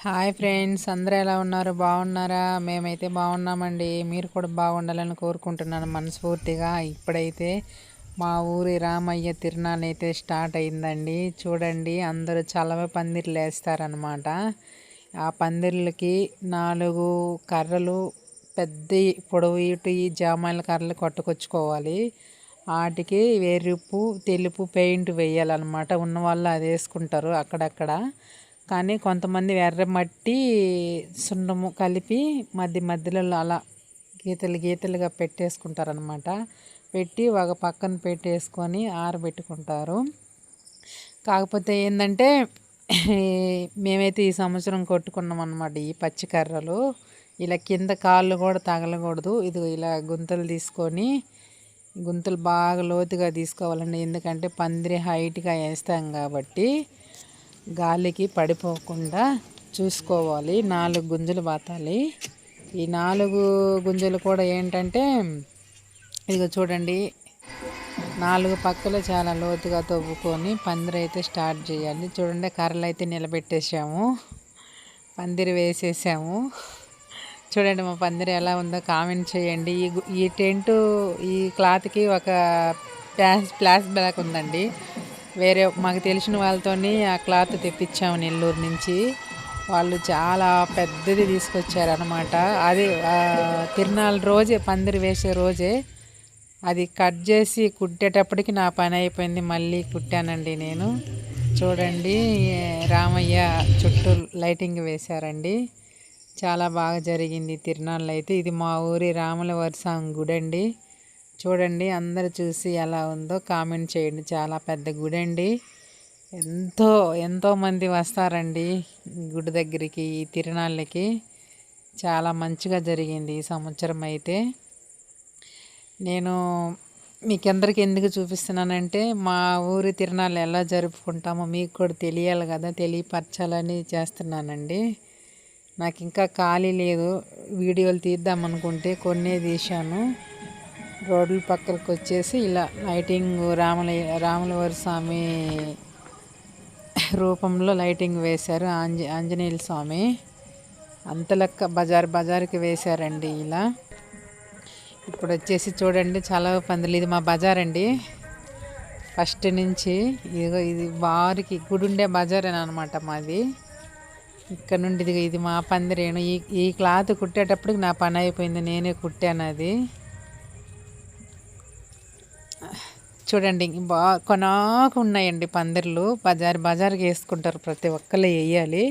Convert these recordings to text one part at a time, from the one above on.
Hi friends అందరూ ఎలా ఉన్నారు? బాగున్నారా? మేమైతే బాగున్నామండి. మీరు కూడా బాగుండాలని కోరుకుంటున్నాను మనస్ఫూర్తిగా. ఇప్పుడైతే మా ఊరి రామయ్య తిరునాళ్ళు అయితే స్టార్ట్ అయిందండి. చూడండి అందరూ చలవ పందిర్లు వేస్తారనమాట ఆ పందిర్లకి నాలుగు కర్రలు పెద్ద పొడవు ఇటు ఈ జామాయిల కర్రలు కొట్టుకొచ్చుకోవాలి. వాటికి ఎరుపు తెలుపు పెయింట్ వేయాలన్నమాట. ఉన్న వాళ్ళు అది వేసుకుంటారు అక్కడక్కడ. కానీ కొంతమంది ఎర్ర మట్టి సున్నము కలిపి మధ్య మధ్యలో అలా గీతలు గీతలుగా పెట్టేసుకుంటారనమాట పెట్టి ఒక పక్కన పెట్టేసుకొని ఆరబెట్టుకుంటారు. కాకపోతే ఏంటంటే మేమైతే ఈ సంవత్సరం కొట్టుకున్నాం అనమాట ఈ పచ్చికర్రలు ఇలా కింద కాళ్ళు కూడా తగలకూడదు. ఇది ఇలా గుంతలు తీసుకొని గుంతలు బాగా లోతుగా తీసుకోవాలండి. ఎందుకంటే పందిరి హైట్గా వేస్తాం కాబట్టి గాలికి పడిపోకుండా చూసుకోవాలి. నాలుగు గుంజలు బాతాలి ఈ నాలుగు గుంజలు కూడా ఏంటంటే ఇదిగో చూడండి. నాలుగు పక్కలు చాలా లోతుగా తవ్వుకొని పందిరి అయితే స్టార్ట్ చేయాలి. చూడండి కర్రలు అయితే నిలబెట్టేసాము పందిరి వేసేసాము. చూడండి మా పందిరి ఎలా ఉందో కామెంట్ చేయండి. ఈ ఈ టెంటు ఈ క్లాత్కి ఒక ప్లాస్ ప్లాస్ బ్యాక్ ఉందండి. వేరే మాకు తెలిసిన వాళ్ళతోని ఆ క్లాత్ తెప్పించాము నెల్లూరు నుంచి. వాళ్ళు చాలా పెద్దది తీసుకొచ్చారనమాట అది తిరునాళ్ళ రోజే పందిరి వేసే రోజే అది కట్ చేసి కుట్టేటప్పటికి నా పని అయిపోయింది. మళ్ళీ కుట్టానండి నేను. చూడండి రామయ్య చుట్టూ లైటింగ్ వేశారండి. చాలా బాగా జరిగింది తిరునాళ్ళు అయితే ఇది మా ఊరి రాముల వరసాం గుడి అండి చూడండి అందరు చూసి ఎలా ఉందో కామెంట్ చేయండి. చాలా పెద్ద గుడి అండి. ఎంతో ఎంతోమంది వస్తారండి గుడి దగ్గరికి ఈ తిరునాళ్ళకి. చాలా మంచిగా జరిగింది ఈ సంవత్సరం అయితే. నేను మీకందరికి ఎందుకు చూపిస్తున్నానంటే మా ఊరి తిరునాళ్ళు ఎలా జరుపుకుంటామో మీకు కూడా తెలియాలి కదా తెలియపరచాలని చేస్తున్నానండి. నాకు ఇంకా ఖాళీ లేదు. వీడియోలు తీద్దాం అనుకుంటే కొన్నే తీశాను. రోడ్ల పక్కనకు వచ్చేసి ఇలా లైటింగ్ రాముల రాములవారి స్వామి రూపంలో లైటింగ్ వేశారు. ఆంజ ఆంజనేయుల స్వామి. అంత లెక్క బజార్ బజార్కి వేశారండి ఇలా. ఇప్పుడు వచ్చేసి చూడండి చాలా పందులు ఇది మా బజార్ అండి ఫస్ట్ నుంచి ఇదిగో ఇది వారికి గుడుండే బజార్ అని అనమాట మాది. ఇక్కడ నుండి ఇది ఇది మా పందిరేను. ఈ ఈ క్లాత్ కుట్టేటప్పటికి నా పని అయిపోయింది. నేనే కుట్టాను అది. చూడండి బా కొనాకు ఉన్నాయండి పందిర్లు. బజార్ బజార్కి వేసుకుంటారు ప్రతి ఒక్కళ్ళు వేయాలి.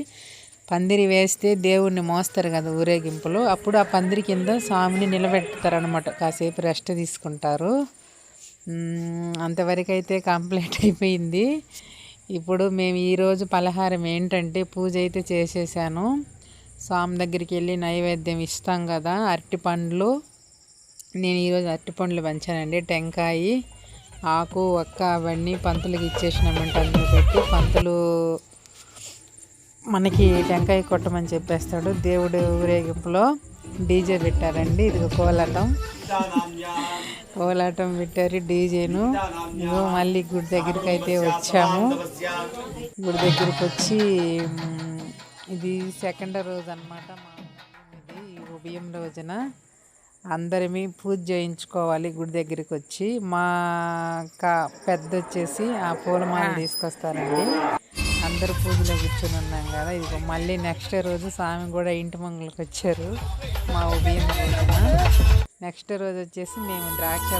పందిరి వేస్తే దేవుణ్ణి మోస్తారు కదా ఊరేగింపులు. అప్పుడు ఆ పందిరి కింద స్వామిని నిలబెడతారు అనమాట కాసేపు రెస్ట్ తీసుకుంటారు. అంతవరకు అయితే కంప్లీట్ అయిపోయింది. ఇప్పుడు మేము ఈరోజు పలహారం ఏంటంటే పూజ అయితే చేసేసాను. స్వామి దగ్గరికి వెళ్ళి నైవేద్యం ఇస్తాం కదా అరటి పండ్లు నేను ఈరోజు అరటి పండ్లు పంచానండి టెంకాయి. ఆకు ఒక్క అవన్నీ పంతులకి ఇచ్చేసినామంటే. అందులో పెట్టి పంతులు మనకి టెంకాయ కొట్టమని చెప్పేస్తాడు. దేవుడు ఊరేగింపులో డీజే పెట్టారండి. ఇది కోలాటం. కోలాటం పెట్టారు డీజేను. మళ్ళీ గుడి దగ్గరికి అయితే వచ్చాము. గుడి దగ్గరికి వచ్చి ఇది సెకండ్ రోజు అనమాట మా ఇది ఉభయం రోజున. అందరిమీ పూజ చేయించుకోవాలి గుడి దగ్గరికి వచ్చి. మా కా పెద్ద వచ్చేసి ఆ పూలమాల తీసుకొస్తారండి. అందరూ పూజలో కూర్చొని ఉన్నాం కదా. ఇది మళ్ళీ నెక్స్ట్ రోజు స్వామి కూడా ఇంటి మంగళకి వచ్చారు. మా ఉదయం నెక్స్ట్ రోజు వచ్చేసి మేము ద్రాక్ష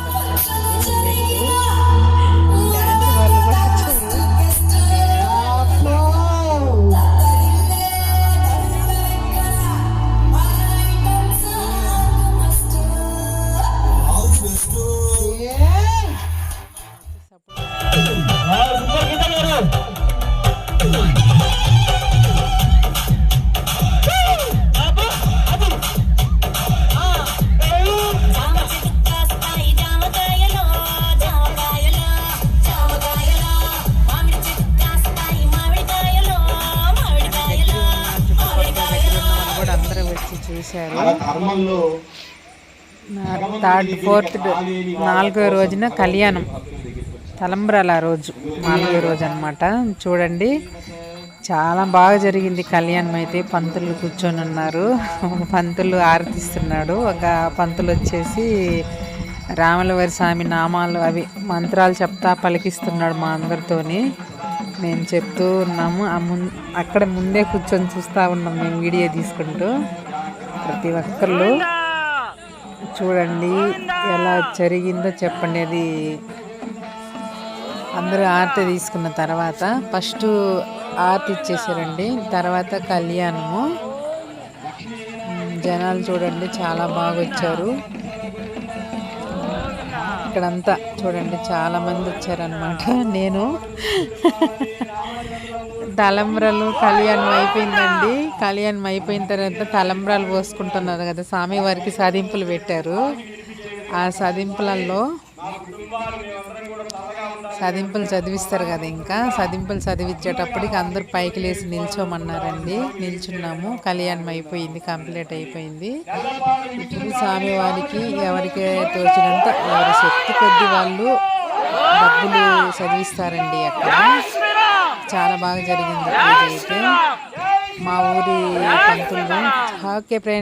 చూశారు. థర్డ్ ఫోర్త్ నాలుగో రోజున కళ్యాణం. తలంబ్రాల రోజు నాలుగో రోజు అనమాట చూడండి చాలా బాగా జరిగింది కళ్యాణం అయితే. పంతులు కూర్చొని ఉన్నారు. పంతులు ఆరతిస్తున్నాడు ఒక పంతులు వచ్చేసి రాములవారి స్వామి నామాలు అవి మంత్రాలు చెప్తా పలికిస్తున్నాడు మా అందరితోని. మేము చెప్తూ ఉన్నాము. అక్కడ ముందే కూర్చొని చూస్తూ ఉన్నాం మేము వీడియో తీసుకుంటూ. ప్రతి ఒక్కళ్ళు చూడండి ఎలా జరిగిందో చెప్పండి. అది అందరూ ఆర్తి తీసుకున్న తర్వాత ఫస్ట్ ఆర్తి ఇచ్చేసారండి. తర్వాత కళ్యాణము. జనాలు చూడండి చాలా బాగా వచ్చారు ఇక్కడంతా చూడండి చాలా మంది వచ్చారనమాట నేను తలంబ్రాలు కళ్యాణం అయిపోయిందండి. కళ్యాణం అయిపోయిన తర్వాత తలంబ్రాలు పోసుకుంటున్నారు కదా స్వామి వారికి సదింపులు పెట్టారు. ఆ సదింపులలో సదింపులు చదివిస్తారు కదా ఇంకా. సదింపులు చదివించేటప్పటికి అందరూ పైకి లేచి నిల్చోమన్నారండి. నిల్చున్నాము. కళ్యాణం అయిపోయింది కంప్లీట్ అయిపోయింది. ఇప్పుడు స్వామివారికి ఎవరికి తోచినంత ఎవరి శక్తి కొద్ది వాళ్ళు డబ్బులు చదివిస్తారండి అక్కడ. చాలా బాగా జరిగింది పూజ అయితే. మా ఊరి పంతులు. Okay friends.